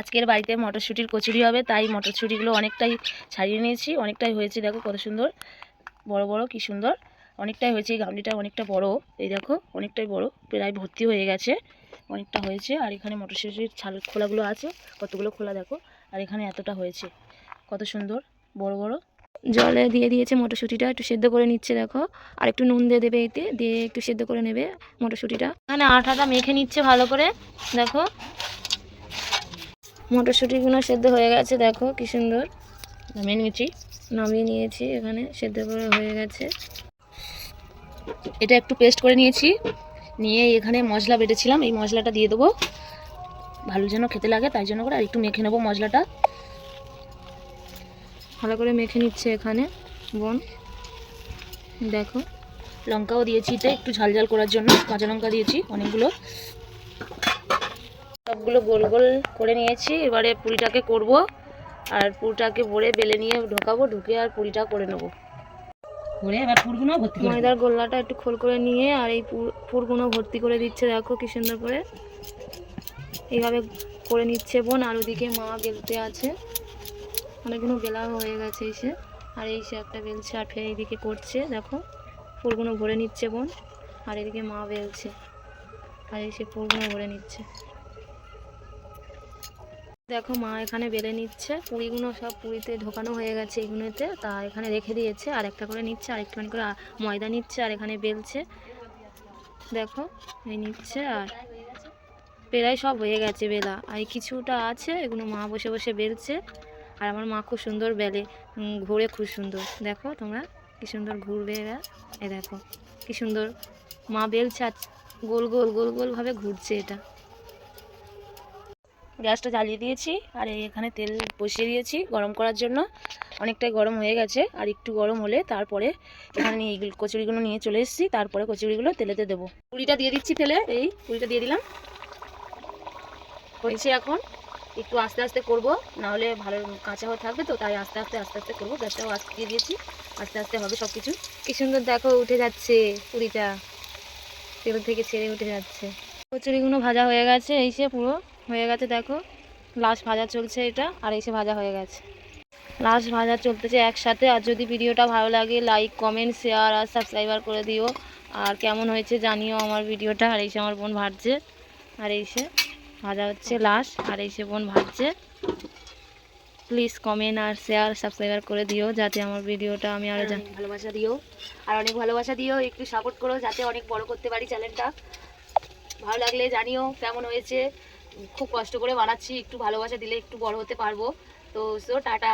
আজকের বাড়িতে মটরশুঁটির কচুরি হবে, তাই মটরশুঁটিগুলো অনেকটাই ছাড়িয়ে নিয়েছি, অনেকটাই হয়েছে, দেখো কত সুন্দর, বড় বড় কি সুন্দর, অনেকটাই হয়েছে, এই গামলিটা অনেকটা বড়, এই দেখো অনেকটাই বড়, প্রায় ভর্তি হয়ে গেছে, অনেকটা হয়েছে, আর এখানে মটরশুঁটির ছাল খোলাগুলো আছে, কতগুলো খোলা দেখো, আর এখানে এতটা হয়েছে, কত সুন্দর, বড় বড়। জলে দিয়ে দিয়েছে মটরশুঁটিটা, একটু সেদ্ধ করে নিচ্ছে দেখো, আর একটু নুন দিয়ে দেবে এতে, দিয়ে একটু সেদ্ধ করে নেবে মটরশুঁটিটা। এখানে আঠাটা মেখে নিচ্ছে ভালো করে, দেখো মটরশুঁটিগুলো সেদ্ধ হয়ে গেছে দেখো কি সুন্দর। নামিয়ে নিয়েছি। নামিয়ে নিয়েছি এখানে সেদ্ধ করে হয়ে গেছে। এটা একটু পেস্ট করে নিয়েছি। নিয়ে এখানে মশলা বেটেছিলাম এই মশলাটা দিয়ে দেবো। ভালো যেন খেতে লাগে তাই জন্য করে আর একটু মেখে নেব মশলাটা। ভালো করে মেখে নিচ্ছে এখানে বোন। দেখো লঙ্কাও দিয়েছি এতে একটু ঝাল ঝাল করার জন্য। কাঁচা লঙ্কা দিয়েছি অনেকগুলো। সবগুলো গোল গোল করে নিয়েছি। এবারে পুরিটাকে করব। আর পুরটাকে ভরে বেলে নিয়ে ঢোকাবো ঢুকে আর পুরিটা করে নেব। ময়দার গোল্লাটা একটু খোল করে নিয়ে আর এই পুর- পুরগুলো ভর্তি করে দিচ্ছে দেখো কি সুন্দর করে। এইভাবে করে নিচ্ছে বোন আর ওদিকে মা বেলতে আছে। অনেকগুলো বেলা হয়ে গেছে এসে। আর এই সে একটা বেলছে আর ফের এইদিকে করছে দেখো। ফুলগুলো ভরে নিচ্ছে বোন আর এদিকে মা বেলছে। আর এই সে ফুলগুলো ভরে নিচ্ছে। দেখো মা এখানে বেলে নিচ্ছে। পুরিগুলো সব পুরিতে ঢোকানো হয়ে গেছে এগুলোতে। তা এখানে রেখে দিয়েছে, আর একটা করে নিচ্ছে, আর একটুখানি করে ময়দা নিচ্ছে, আর এখানে বেলছে। দেখো, এই নিচ্ছে, আর প্রায় সব হয়ে গেছে বেলা। আর কিছুটা আছে, এগুলো মা বসে বসে বেলছে। আর আমার মা খুব সুন্দর বেলে। ঘুরে খুব সুন্দর। দেখো তোমরা, কি সুন্দর ঘুরবে এরা। এ দেখো, কি সুন্দর। মা বেলছে আর গোল গোল গোল গোলভাবে ঘুরছে এটা। গ্যাসটা জ্বালিয়ে দিয়েছি আর এখানে তেল বসিয়ে দিয়েছি গরম করার জন্য। অনেকটাই গরম হয়ে গেছে আর একটু গরম হলে তারপরে এখানে নিয়ে কচুরিগুলো নিয়ে চলে এসেছি। তারপরে কচুরিগুলো তেলেতে দেবো। পুরিটা দিয়ে দিচ্ছি তেলে, এই পুরিটা দিয়ে দিলাম। হয়েছে এখন। একটু আস্তে আস্তে করব নাহলে ভালো কাঁচা হয়ে থাকবে তো, তাই আস্তে আস্তে আস্তে আস্তে করব। গ্যাসটাও আস্তে দিয়ে দিয়েছি, আস্তে আস্তে হবে সব কিছু কি সুন্দর দেখো, উঠে যাচ্ছে পুরিটা। তেল থেকে ছেড়ে উঠে যাচ্ছে। কচুরিগুলো ভাজা হয়ে গেছে, এই সে পুরো। হয়ে গেছে দেখো। লাশ ভাজা চলছে এটা আর এই সে ভাজা হয়ে গেছে। লাশ ভাজা চলতেছে একসাথে আর যদি ভিডিওটা ভালো লাগে লাইক কমেন্ট শেয়ার আর সাবস্ক্রাইবার করে দিও। আর কেমন হয়েছে জানিও আমার ভিডিওটা আর এই সে আমার বোন ভাজছে। আর এই সে ভাজা হচ্ছে লাশ আর এই সে বোন ভাজছে। প্লিজ কমেন্ট আর শেয়ার সাবস্ক্রাইবার করে দিও যাতে আমার ভিডিওটা আমি আরও জানি ভালোবাসা দিও। আর অনেক ভালোবাসা দিও একটু সাপোর্ট করো যাতে অনেক বড় করতে পারি চ্যানেলটা ভালো লাগলে জানিও কেমন হয়েছে। খুব কষ্ট করে বানাচ্ছি একটু ভালোবাসা দিলে একটু বড় হতে পারব। তো সো টাটা।